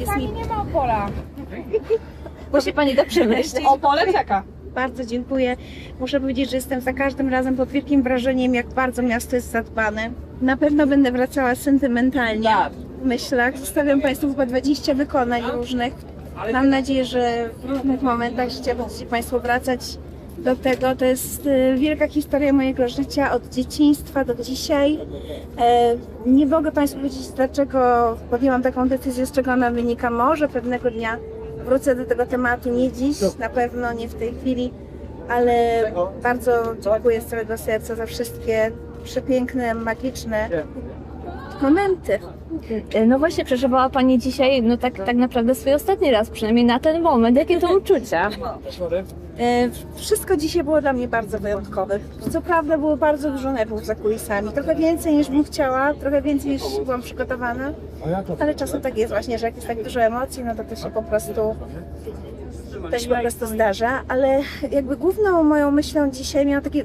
jest mi Pani nie ma Opola. Musi pani to przemyśleć. Opole czeka. bardzo dziękuję. Muszę powiedzieć, że jestem za każdym razem pod wielkim wrażeniem, jak bardzo miasto jest zadbane. Na pewno będę wracała sentymentalnie w myślach. Zostawiam Państwu chyba 20 wykonań różnych. Mam nadzieję, że w różnych momentach życia będziecie Państwo wracać do tego. To jest e, wielka historia mojego życia od dzieciństwa do dzisiaj. E, Nie mogę Państwu powiedzieć, dlaczego podjęłam taką decyzję, z czego ona wynika. Może pewnego dnia wrócę do tego tematu, nie dziś, na pewno nie w tej chwili, ale bardzo dziękuję z całego serca za wszystkie przepiękne, magiczne momenty. No właśnie, przeżywała pani dzisiaj, no tak, tak naprawdę swój ostatni raz, przynajmniej na ten moment. Jakie to uczucia? E, Wszystko dzisiaj było dla mnie bardzo wyjątkowe. Co prawda było bardzo dużo nerwów za kulisami. Trochę więcej niż bym chciała, trochę więcej niż byłam przygotowana. Ale czasem tak jest właśnie, że jak jest tak dużo emocji, no to to się po prostu to się po prostu zdarza, ale jakby główną moją myślą dzisiaj miałam takie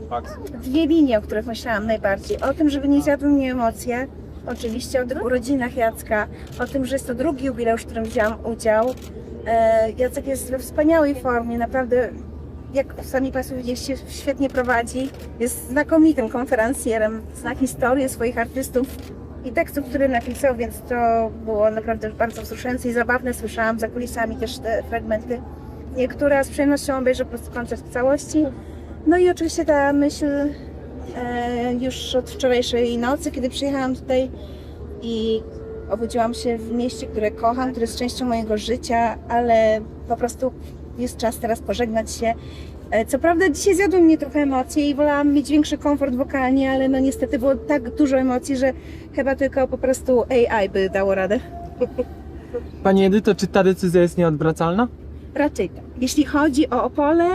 dwie linie, o których myślałam najbardziej. O tym, żeby nie zjadły mnie emocje, oczywiście o tych urodzinach Jacka, o tym, że jest to drugi jubileusz, w którym wzięłam udział. E, Jacek jest we wspaniałej formie, naprawdę jak sami Państwo widzieliście, świetnie prowadzi. Jest znakomitym konferencjerem, zna historię swoich artystów i tekstów, które napisał, więc to było naprawdę bardzo wzruszające i zabawne. Słyszałam za kulisami też te fragmenty. Niektóre z przyjemnością obejrzę po prostu koncert w całości. No i oczywiście ta myśl już od wczorajszej nocy, kiedy przyjechałam tutaj i obudziłam się w mieście, które kocham, które jest częścią mojego życia, ale po prostu jest czas teraz pożegnać się. E, Co prawda dzisiaj zjadły mnie trochę emocje i wolałam mieć większy komfort wokalnie, ale no niestety było tak dużo emocji, że chyba tylko po prostu AI by dało radę. Pani Edyto, czy ta decyzja jest nieodwracalna? Raczej tak. Jeśli chodzi o Opole,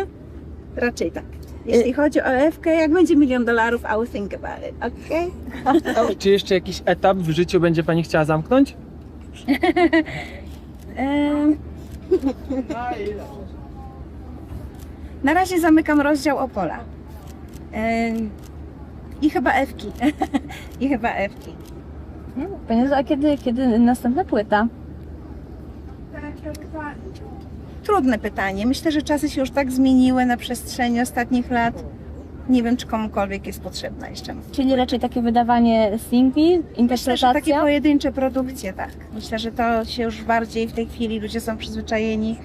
raczej tak. Jeśli chodzi o Ewkę, jak będzie milion dolarów, I will think about it, okay? Czy jeszcze jakiś etap w życiu będzie Pani chciała zamknąć? Em, Na razie zamykam rozdział Opola. Em, I chyba Ewki. I chyba Ewki. Pani Jezu, a kiedy, kiedy następna płyta? Trudne pytanie. Myślę, że czasy się już tak zmieniły na przestrzeni ostatnich lat. Nie wiem, czy komukolwiek jest potrzebna jeszcze. Czyli raczej takie wydawanie singli, Myślę, że takie interpretacja? pojedyncze produkcje, tak. Myślę, że to się już bardziej w tej chwili ludzie są przyzwyczajeni